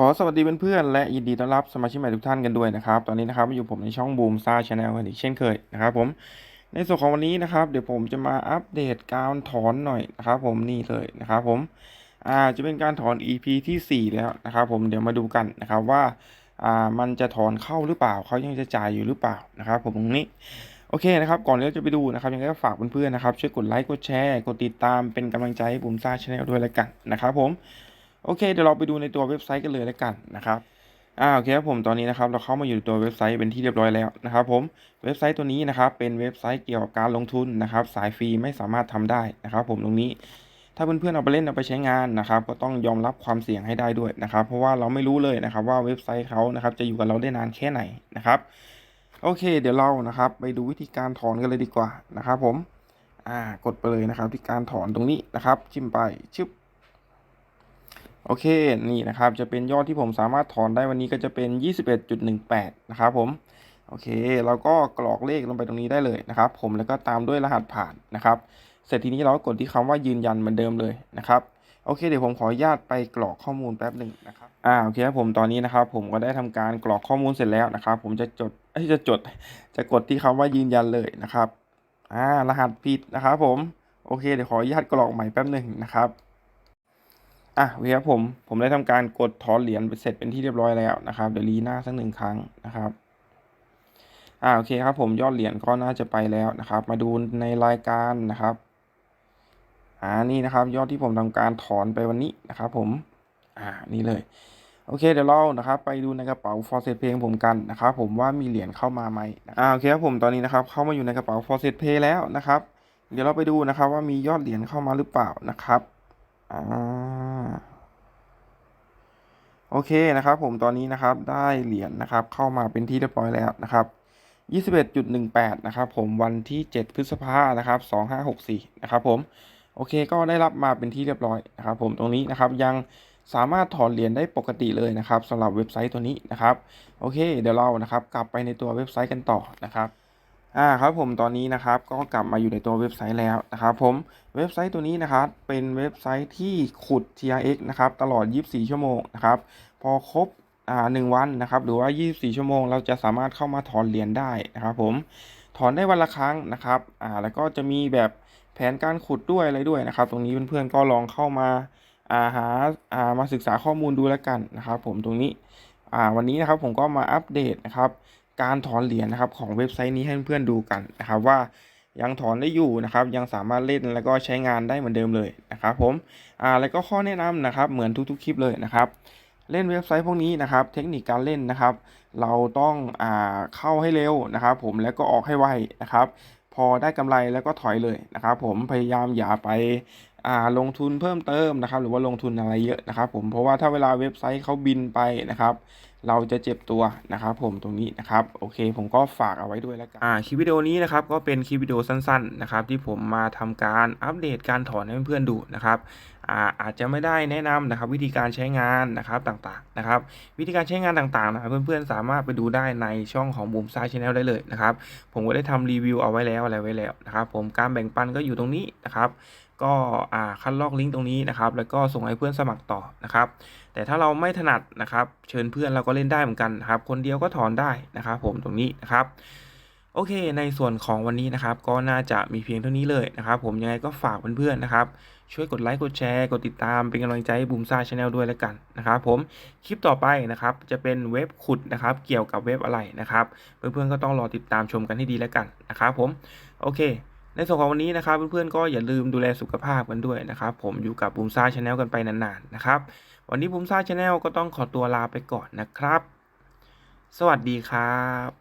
ขอสวัสดีเพื่อนๆและยินดีต้อนรับสมาชิกใหม่ทุกท่านกันด้วยนะครับ ตอนนี้นะครับอยู่ผมในช่องบูมซ่าชาแนลกันอีกเช่นเคยนะครับผมในส่วนของวันนี้นะครับ เดี๋ยวผมจะมาอัปเดตการถอนหน่อยนะครับผมนี่เลยนะครับผมอ่าจะเป็นการถอน EP ที่ 4 แล้วนะครับผมเดี๋ยวมาดูกันนะครับว่าอ่ามันจะถอนเข้าหรือเปล่าเขายังจะจ่ายอยู่หรือเปล่านะครับผมตรงนี้โอเคนะครับก่อนที่เราจะไปดูนะครับยังไงก็ฝากเพื่อนๆนะครับช่วยกดไลค์กดแชร์กดติดตามเป็นกำลังใจให้บูมซ่าชาแนลด้วยแล้วกันนะครับผม โอเคเดี๋ยวเราไปดูในตัวเว็บไซต์กันเลยแล้วกันนะครับอ่าโอเคครับผมตอนนี้นะครับเราเข้ามาอยู่ในตัวเว็บไซต์เป็นที่เรียบร้อยแล้วนะครับผมเว็บไซต์ตัวนี้นะครับเป็นเว็บไซต์เกี่ยวกับการลงทุนนะครับ สายฟรีไม่สามารถทำได้นะครับ ผมตรงนี้ถ้าเพื่อนๆเอาไปเล่นเอาไปใช้งานนะครับ ก็ต้องยอมรับความเสี่ยงให้ได้ด้วยนะครับ เพราะว่าเราไม่รู้เลยนะครับ ว่าเว็บไซต์เขานะครับจะอยู่กับเราได้นานแค่ไหนนะครับโอเค เดี๋ยวเรานะครับไปดูวิธีการถอนกันเลยดีกว่านะครับ ผมอ่ากดไปเลยนะครับ ที่การถอนตรงนี้นะครับจิ้มไปชึบ โอเคนี่นะครับจะเป็นยอดที่ผมสามารถถอนได้วันนี้ก็จะเป็น 21.18 นะครับผมโอเคเราก็กรอกเลขลงไปตรงนี้ได้เลยนะครับ ผมแล้วก็ตามด้วยรหัสผ่านนะครับ เสร็จทีนี้เรากดที่คำว่ายืนยันเหมือนเดิมเลยนะครับโอเคเดี๋ยวผมขออนุญาตไปกรอกข้อมูลแป๊บหนึ่งนะครับอ่าโอเคครับผมตอนนี้นะครับ ผมก็ได้ทำการกรอกข้อมูลเสร็จแล้วนะครับ ผมจะจดเอ้จะจด จะกดที่คำว่ายืนยันเลยนะครับอ่ารหัสผิดนะครับ ผมโอเคเดี๋ยวขออนุญาตกรอกใหม่แป๊บหนึ่งนะครับ อะโอเคครับผม ผมได้ทำการกดถอนเหรียญไปเสร็จเป็นที่เรียบร้อยแล้วนะครับ เดี๋ยวรีหน้าสักหนึ่งครั้งนะครับอ่าโอเคครับผมยอดเหรียญก็น่าจะไปแล้วนะครับ มาดูในรายการนะครับอ่านี่นะครับ ยอดที่ผมทำการถอนไปวันนี้นะครับผมอ่านี่เลย โอเคเดี๋ยวเรานะครับ ไปดูในกระเป๋า f o r c e t Pay ของผมกันนะครับผมว่ามีเหรียญเข้ามาไหมอ่าโอเคครับผมตอนนี้นะครับ เข้ามาอยู่ในกระเป๋า f o r c e t Pay แล้วนะครับ เดี๋ยวเราไปดูนะครับ ว่ามียอดเหรียญเข้ามาหรือเปล่านะครับ อ่าโอเคนะครับ ผมตอนนี้นะครับได้เหรียญนะครับ เข้ามาเป็นที่เรียบร้อยแล้วนะครับ21.18 นะครับผมวันที่ 7 พฤษภานะครับ 2564 นะครับผมโอเคก็ได้รับมาเป็นที่เรียบร้อยนะครับ ผมตรงนี้นะครับยังสามารถถอนเหรียญได้ปกติเลยนะครับสำหรับเว็บไซต์ตัวนี้นะครับ โอเค เดี๋ยวเรานะครับ กลับไปในตัวเว็บไซต์กันต่อนะครับ อ่าครับผมตอนนี้นะครับก็กลับมาอยู่ในตัวเว็บไซต์แล้วนะครับผมเว็บไซต์ตัวนี้นะครับเป็นเว็บไซต์ที่ขุด TRX นะครับตลอด 24 ชั่วโมงนะครับพอครบอ่าหนึ่งวันนะครับหรือว่า 24 ชั่วโมง เราจะสามารถเข้ามาถอนเหรียญได้นะครับผมถอนได้วันละครั้งนะครับอ่าแล้วก็จะมีแบบแผนการขุดด้วยอะไรด้วยนะครับ ตรงนี้เพื่อนๆก็ลองเข้ามาอ่าหาอ่ามาศึกษาข้อมูลดูแล้วกันนะครับ ผมตรงนี้อ่าวันนี้นะครับผมก็มาอัปเดตนะครับ การถอนเหรียญนะครับของเว็บไซต์นี้ให้เพื่อนๆดูกันนะครับว่ายังถอนได้อยู่นะครับ ยังสามารถเล่นแล้วก็ใช้งานได้เหมือนเดิมเลยนะครับผมอ่าแล้วก็ข้อแนะนำนะครับเหมือนทุกๆคลิปเลยนะครับเล่นเว็บไซต์พวกนี้นะครับ เทคนิคการเล่นนะครับ เราต้องอ่าเข้าให้เร็วนะครับ ผมแล้วก็ออกให้ไวนะครับ อได้กำไรแล้วก็ถอยเลยนะครับ ผมพยายามอย่าไปาลงทุนเพิ่มเติมนะครับ หรือว่าลงทุนอะไรเยอะนะครับผมเพราะว่าถ้าเวลาเว็บไซต์เขาบินไปนะครับ เราจะเจ็บตัวนะครับ ผมตรงนี้นะครับโอเค ผมก็ฝากเอาไว้ด้วยแล้วกันอ่าคลิปวิดีโอนี้นะครับก็เป็นคลิปวิดีโอสั้นๆนะครับที่ผมมาทำการอัปเดตการถอนให้เพื่อนๆดูนะครับ อาอาจจะไม่ได้แนะนำนะครับ วิธีการใช้งานนะครับต่างๆนะครับ วิธีการใช้งานต่างๆนะครับเพื่อนๆสามารถไปดูได้ในช่องของบูมซ่าชาแนลได้เลยนะครับ ผมก็ได้ทำรีวิวเอาไว้แล้วอะไรไว้แล้วนะครับ ผมการแบ่งปันก็อยู่ตรงนี้นะครับก็อ่าคัดลอกลิงก์ตรงนี้นะครับ แล้วก็ส่งให้เพื่อนสมัครต่อนะครับ แต่ถ้าเราไม่ถนัดนะครับ เชิญเพื่อนเราก็เล่นได้เหมือนกันนะครับ คนเดียวก็ถอนได้นะครับ ผมตรงนี้นะครับ โอเค ในส่วนของวันนี้นะครับ ก็น่าจะมีเพียงเท่านี้เลยนะครับ ผมยังไงก็ฝากเพื่อนๆนะครับ ช่วยกดไลค์กดแชร์ กดติดตามเป็นกำลังใจให้บูมซ่าชาแนลด้วยแล้วกันนะครับผมคลิปต่อไปนะครับ จะเป็นเว็บขุดนะครับ เกี่ยวกับเว็บอะไรนะครับ เพื่อนๆก็ต้องรอติดตามชมกันให้ดีแล้วกันนะครับผมโอเค ในส่วนของวันนี้นะครับ เพื่อนๆก็อย่าลืมดูแลสุขภาพกันด้วยนะครับ ผมอยู่กับบูมซ่าชาแนลกันไปนานๆนะครับวันนี้บูมซ่าชาแนลก็ต้องขอตัวลาไปก่อนนะครับ สวัสดีครับ